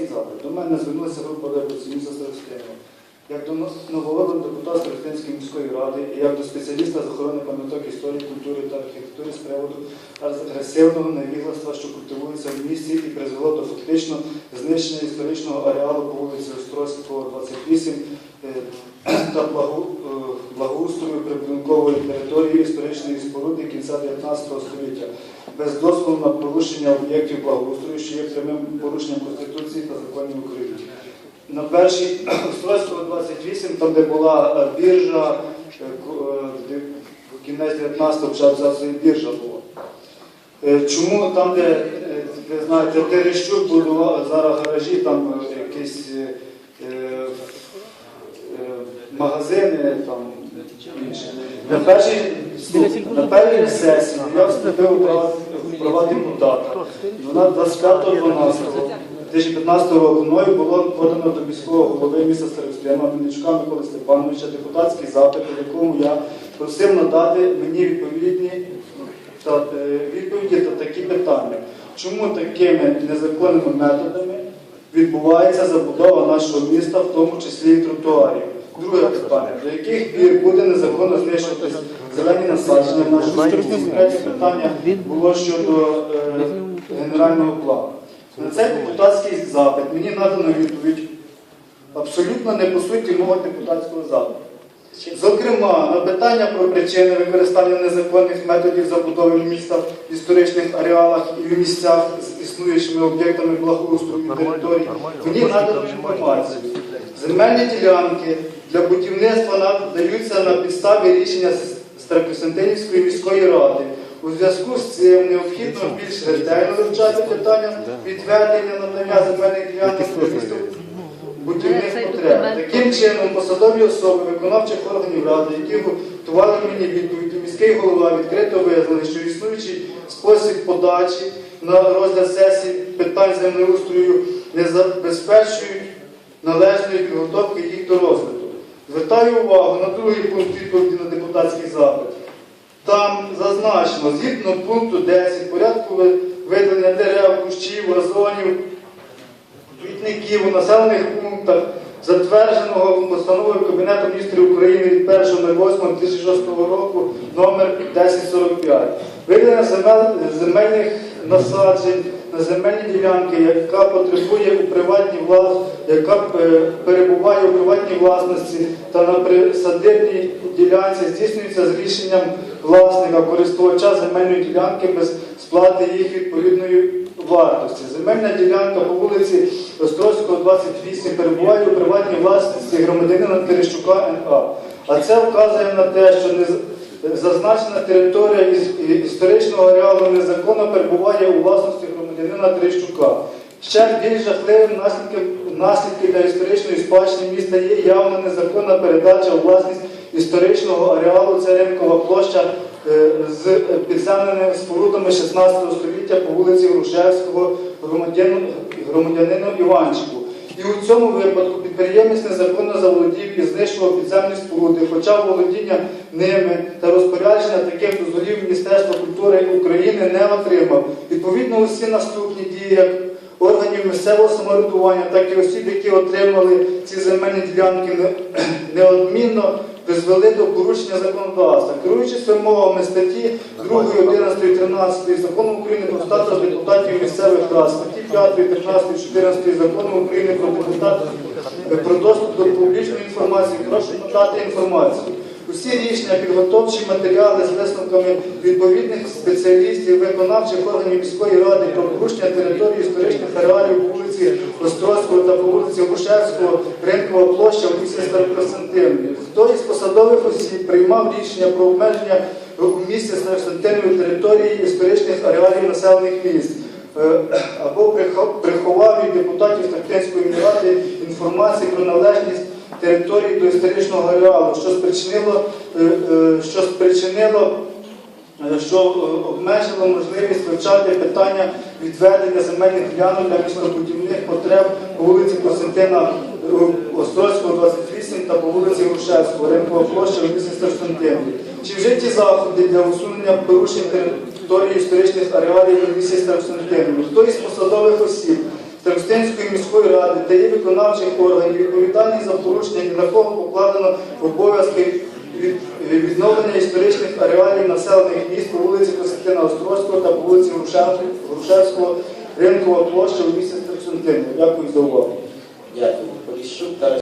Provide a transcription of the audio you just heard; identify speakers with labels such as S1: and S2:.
S1: депутатський запит. До мене звернулася група виборців міста Старостинова. Як до новообраного депутата Старостинської міської ради і як до спеціаліста з охорони пам'яток історії, культури та архітектури з приводу агресивного невігластва, що культивується в місті і призвело до фактично знищення історичного ареалу по вулиці Острозького, 28 е, та е, благоустрою прибудинкової території історичної споруди кінця 19 століття без дозволу на порушення об'єктів благоустрою, що є прямим порушенням Конституції та України. На першій Острозького 28, там де була е, біржа, е, е, де кінець 19-го почався біржа була. Чому там, де, ви знаєте, Терещук будував зараз гаражі, там якісь е, магазини, там інше. На першій, на першій сесії я вступив права, в депутата. Вона 25.12.2015 року мною було подано до міського голови міста Старостяна Мельничука Миколи Степановича депутатський запит, у якому я просив надати мені відповідні та е, відповіді на такі питання. Чому такими незаконними методами відбувається забудова нашого міста, в тому числі і тротуарів? Друге питання. До яких пір буде незаконно знищуватись зелені насадження в нашому місті? Третє питання було щодо е, генерального плану. На цей депутатський запит мені надано відповідь абсолютно не по суті мого депутатського запиту. Зокрема, на питання про причини використання незаконних методів забудови міста в історичних ареалах і в місцях з існуючими об'єктами благоустрою територій, мені надано інформацію. Земельні ділянки для будівництва надаються на підставі рішення Старокостянтинівської міської ради. У зв'язку з цим необхідно більш ретельно вивчати питання відведення надання земельних ділянок для міста будівних потреб. Таким чином, посадові особи виконавчих органів ради, які готували мені відповідь, міський голова відкрито визнали, що існуючий спосіб подачі на розгляд сесії питань землеустрою не забезпечують належної підготовки їх до розгляду. Звертаю увагу на другий пункт відповіді на депутатський запит. Там зазначено, згідно пункту 10 порядку видалення дерев, кущів, газонів, квітників у населених пунктах, затвердженого постановою Кабінету міністрів України від 1.08.2006 року номер 1045. видання земель- земельних насаджень на земельні ділянки, яка потребує у приватній влас... яка е, перебуває у приватній власності та на присадибній ділянці здійснюється з рішенням власника користувача земельної ділянки без сплати їх відповідної вартості. Земельна ділянка по вулиці Острозького, 28 перебуває у приватній власності громадянина Терещука НА. А це вказує на те, що не зазначена територія історичного ареалу незаконно перебуває у власності громадянина Терещука. Ще більш жахливим наслідки для історичної спадщини міста є явна незаконна передача у власність історичного ареалу. Царинкова площа е, з підземними спорудами 16 століття по вулиці Грушевського громадянину, Іванчику. І у цьому випадку підприємець незаконно заволодів і знищував підземні споруди, хоча володіння ними та розпорядження таких Міністерства культури України не отримав. Відповідно, усі наступні дії як органів місцевого самоврядування, так і осіб, які отримали ці земельні ділянки неодмінно призвели до порушення законодавства. Керуючись вимогами статті 2, 11, 13 закону України про статус депутатів місцевих рад, статті 5, 15, 14 закону України про депутатів про доступ до публічної інформації, прошу надати інформацію. Усі рішення, підготовчі матеріали з висновками відповідних спеціалістів, виконавчих органів міської ради про порушення території історичних ареалів вулиці Острозького та по вулиці Грушевського, Ринкова площа в місті Старокостянтинові. Хто із посадових осіб приймав рішення про обмеження у місті Старокостянтинові території історичних ареалів населених міст? Е, або приховав від депутатів Старостинської ради інформацію про належність території до історичного ареалу, що спричинило, е, е, що спричинило е, що обмежило можливість вивчати питання відведення земельних ділянок для містобудівних потреб по вулиці Костянтина Острозького, 28 та по вулиці Грушевського, Ринкова площа в місті Старостянтинові. Чи вжиті заходи для усунення порушень території історичних ареалів у місті Старостянтинові? Хто із посадових осіб Старостинської міської ради та є виконавчих органів відповідальність за порушення на кого покладено обов'язки від відновлення історичних ареалів населених міст по вулиці Костянтина Острозького та по вулиці Грушевського, Ринкова площа у місті Старостинтин. Дякую за увагу.
S2: Дякую.